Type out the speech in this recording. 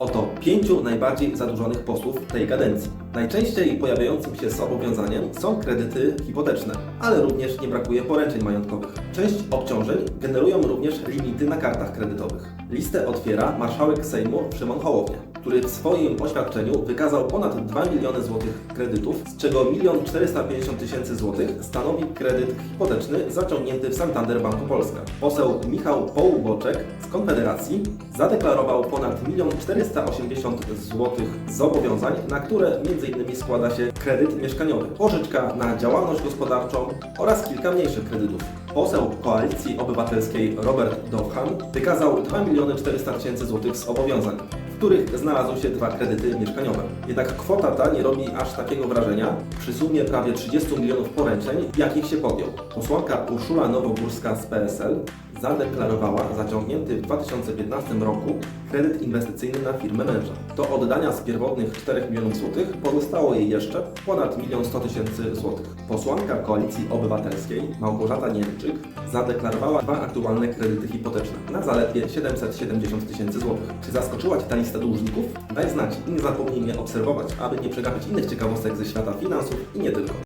音 pięciu najbardziej zadłużonych posłów tej kadencji. Najczęściej pojawiającym się zobowiązaniem są kredyty hipoteczne, ale również nie brakuje poręczeń majątkowych. Część obciążeń generują również limity na kartach kredytowych. Listę otwiera marszałek Sejmu Szymon Hołownia, który w swoim oświadczeniu wykazał ponad 2 miliony złotych kredytów, z czego 1 450 tysięcy złotych stanowi kredyt hipoteczny zaciągnięty w Santander Banku Polska. Poseł Michał Połuboczek z Konfederacji zadeklarował ponad 1 480 złotych zobowiązań, na które m.in. składa się kredyt mieszkaniowy, pożyczka na działalność gospodarczą oraz kilka mniejszych kredytów. Poseł Koalicji Obywatelskiej Robert Dowhan wykazał 2 miliony 400 tysięcy złotych zobowiązań, których znalazły się dwa kredyty mieszkaniowe. Jednak kwota ta nie robi aż takiego wrażenia przy sumie prawie 30 milionów poręczeń, jakich się podjął. Posłanka Urszula Nowogórska z PSL zadeklarowała zaciągnięty w 2015 roku kredyt inwestycyjny na firmę męża. Do oddania z pierwotnych 4 milionów złotych pozostało jej jeszcze ponad 1 100 tysięcy złotych. Posłanka Koalicji Obywatelskiej Małgorzata Niemczyk zadeklarowała dwa aktualne kredyty hipoteczne na zaledwie 770 tysięcy złotych. Czy zaskoczyła Cię ta lista dłużników? Daj znać i nie zapomnij mnie obserwować, aby nie przegapić innych ciekawostek ze świata finansów i nie tylko.